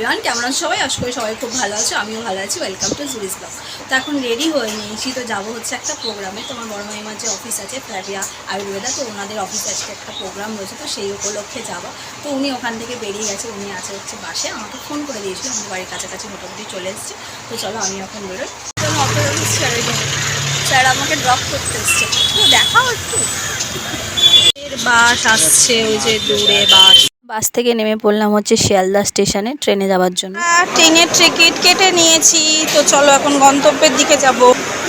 Everyone কেমন আছো সবাই? আশা করি সবাই খুব ভালো আছো, আমিও ভালো আছি। ওয়েলকাম টু জুরিস ব্লগ তো এখন রেডি হয়ে নিয়েছি, তো যাব হচ্ছে একটা প্রোগ্রামে তোমার বড় মাইমার যে অফিস আছে ফ্ল্যাভিয়া আয়ুর্বেদা তো ওনাদের অফিসে আজকে একটা প্রোগ্রাম রয়েছে, তো সেই উপলক্ষে যাব। তো উনি ওখান থেকে বেরিয়ে গেছে, উনি আছে হচ্ছে বাসে। আমাকে ফোন করে দিয়েছিল, আমাদের বাড়ির কাছাকাছি মোটামুটি চলে এসেছে। তো চলো আমি এখন বেরোই। তো স্যার আমাকে ড্রপ করতে এসছে। তো দেখাও একটু। বাস আসছে, ওই যে দূরে বাস। বাস থেকে নেমে পড়লাম হচ্ছে শিয়ালদা স্টেশনে ট্রেনে যাওয়ার জন্য। ট্রেনের টিকিট কেটে নিয়েছি, তো চলো এখন গন্তব্যের দিকে যাব।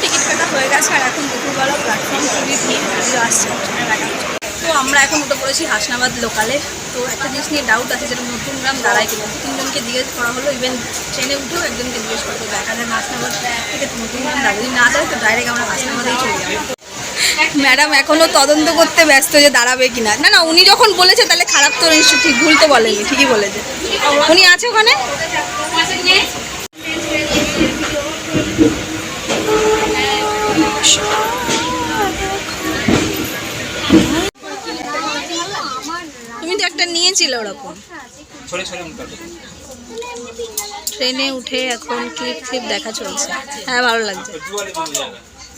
টিকিট কাটা হয়ে গেছে আর এখন দুপুরবেলা প্ল্যাটফর্ম খুবই ভিড় আসছে। তো আমরা এখন উঠে পড়েছি হাসনাবাদ লোকালে তো একটা জিনিস নিয়ে ডাউট আছে যেটা নতুন গ্রাম দাঁড়ায় কিনা। তিনজনকে জিজ্ঞেস করা হলো ইভেন ট্রেনে উঠেও একজনকে জিজ্ঞেস করতে দেখা যায় হাসনাবাদ থেকে নতুন গ্রাম দাঁড়ায়। না দাঁড়ায়, তো ডাইরেক্ট আমরা হাসনাবাদেই চলে যাব। ম্যাডাম এখনও তদন্ত করতে ব্যস্ত যে দাঁড়াবে কিনা। না না উনি যখন বলেছে তাহলে খারাপ তো নিশ্চয়ই ঠিক ভুল তো বলেনি ঠিকই বলেছে। উনি আছে ওখানে? তুমি তো একটা নিয়েছিলে ওরকম। ট্রেনে উঠে এখন ক্লিপ ফ্লিপ দেখা চলছে। হ্যাঁ ভালো লাগছে।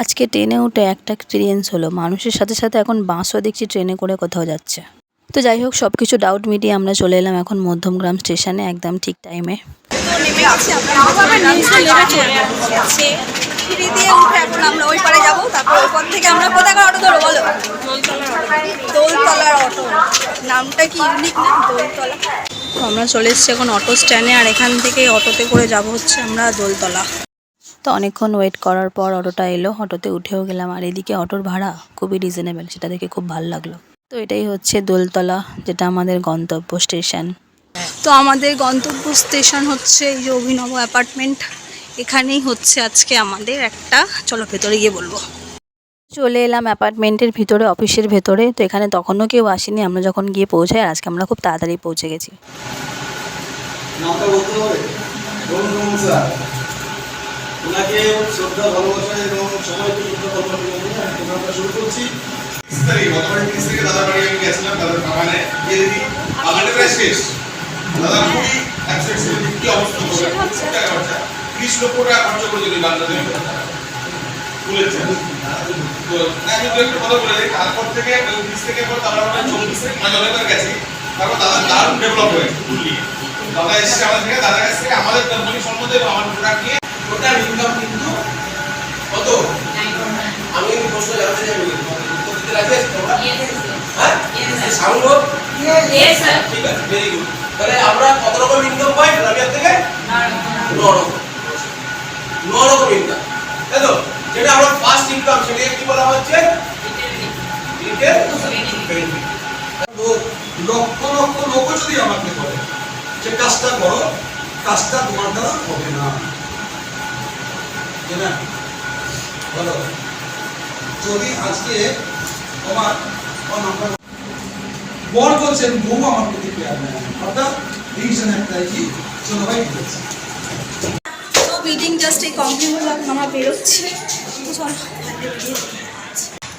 আজকে ট্রেনে উঠে একটা এক্সপিরিয়েন্স হলো। মানুষের সাথে সাথে এখন বাসও দেখছি ট্রেনে করে কোথাও যাচ্ছে। তো যাই হোক সব কিছু ডাউট মিটিয়ে আমরা চলে এলাম এখন মধ্যমগ্রাম স্টেশনে একদম ঠিক টাইমে আমরা চলে এসেছি এখন অটো স্ট্যান্ডে আর এখান থেকে অটোতে করে যাব হচ্ছে আমরা দোলতলা। তো অনেকক্ষণ ওয়েট করার পর অটোটা এলো, অটোতে উঠেও গেলাম। আর এদিকে অটোর ভাড়া খুবই রিজনেবল সেটা দেখে খুব ভালো লাগল। তো এটাই হচ্ছে দোলতলা, যেটা আমাদের গন্তব্য স্টেশন তো আমাদের গন্তব্য স্টেশন হচ্ছে এই যে অভিনব অ্যাপার্টমেন্ট এখানেই হচ্ছে আজকে আমাদের একটা। চলো ভেতরে গিয়ে বলব। চলে এলাম অ্যাপার্টমেন্টের ভিতরে অফিসের ভেতরে। তো এখানে তখনও কেউ আসেনি, আমরা যখন গিয়ে পৌঁছাই, আজকে আমরা খুব তাড়াতাড়ি পৌঁছে গেছি নামটা বলতে হবে ধরুন ধরুন স্যার ওনাকে শ্রদ্ধা ভালোবাসা এবং সবাইকে শ্রদ্ধা ভালোবাসা জানিয়ে আমি প্রোগ্রামটা শুরু করছি। তিরিশ তারিখ গতকাল তিরিশ তারিখে দাদার বাড়ি আমি গেছিলাম দাদার বাগানে। গিয়ে দেখি বাগানে প্রায় শেষ। দাদা খুবই অ্যাবসেন্ট ছিল কি অবস্থা? হবে টাকা খরচা। তিরিশ লক্ষ টাকা খরচা করে যদি বাংলাদেশে বলেছেন তো আমি দু একটা কথা বলে তারপর থেকে তিরিশ থেকে পর তারপর আমরা চল্লিশ থেকে মানে অনেকবার গেছি তারপর দাদা দারুণ ডেভেলপ হয়েছে দাদা এসেছে আমাদের থেকে দাদার কাছ থেকে আমাদের কোম্পানি সম্বন্ধে আমার প্রোডাক্ট নিয়ে ওটার ইনকাম কিন্তু কত? আমি প্রশ্ন জানতে চাই উত্তর দিতে রাজি আছি তোমরা? হ্যাঁ? সাউন্ড হোক? ঠিক আছে ভেরি গুড তাহলে আমরা কত রকম ইনকাম পাই? রাবিয়ার থেকে ন রকম। ন রকম ইনকাম তাই তো? যেটা আমার ফার্স্ট ইনকাম সেটাকে কি বলা হচ্ছে? লক্ষ লক্ষ লোক যদি আমাকে বলে যে কাজটা করো কাজটা তোমার দ্বারা হবে না। না। বলো যদি আজকে তোমার নাম্বার বউ আমার প্রতি কেয়ার নেয় অর্থাৎ একটাই কি? চলো ভাই তো মিটিং জাস্ট এই কমপ্লিট হলো এখন আমরা বেরোচ্ছি।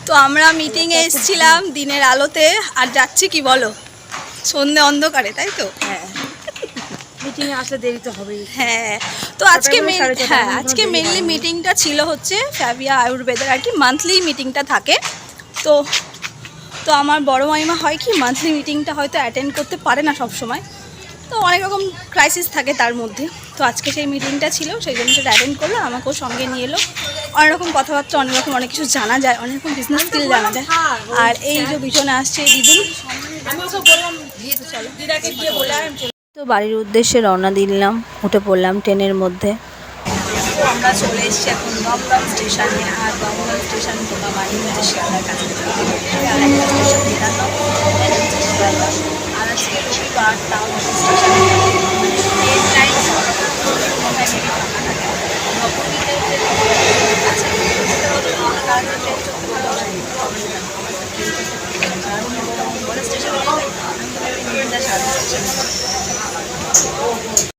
তো আমরা মিটিংয়ে এসেছিলাম দিনের আলোতে আর যাচ্ছি কি বলো? সন্ধে অন্ধকারে তাই তো? হ্যাঁ। মিটিংয়ে আসলে দেরি তো হবেই। হ্যাঁ তো আজকে হ্যাঁ আজকে মেনলি মিটিংটা ছিল হচ্ছে ফ্যাবিয়া আয়ুর্বেদের আর কি মান্থলি মিটিংটা থাকে। তো তো আমার বড় মাইমা হয় কি মান্থলি মিটিংটা হয়তো অ্যাটেন্ড করতে পারে না সব সময় তো অনেক রকম ক্রাইসিস থাকে তার মধ্যে। তো আজকে সেই মিটিংটা ছিল সেই জন্য সেটা অ্যাটেন্ড করল আমাকেও সঙ্গে নিয়ে এলো। অনেক রকম কথাবার্তা অনেক রকম অনেক কিছু জানা যায় অনেক রকম বিজনেস স্কিল জানা যায়। আর এই যে পিছনে আসছে দিদুন আমি ওকে বললাম চলো দিদাকে গিয়ে বলে তো বাড়ির উদ্দেশ্যে রওনা দিলাম, উঠে পড়লাম ট্রেনের মধ্যে আমরা চলে এসেছি এখন দমদম স্টেশনে, আর দমদম স্টেশন তোমরা বাড়ি হচ্ছে শিয়ালদার কাছে। আর আজকে রবিবার টাউন স্টেশনে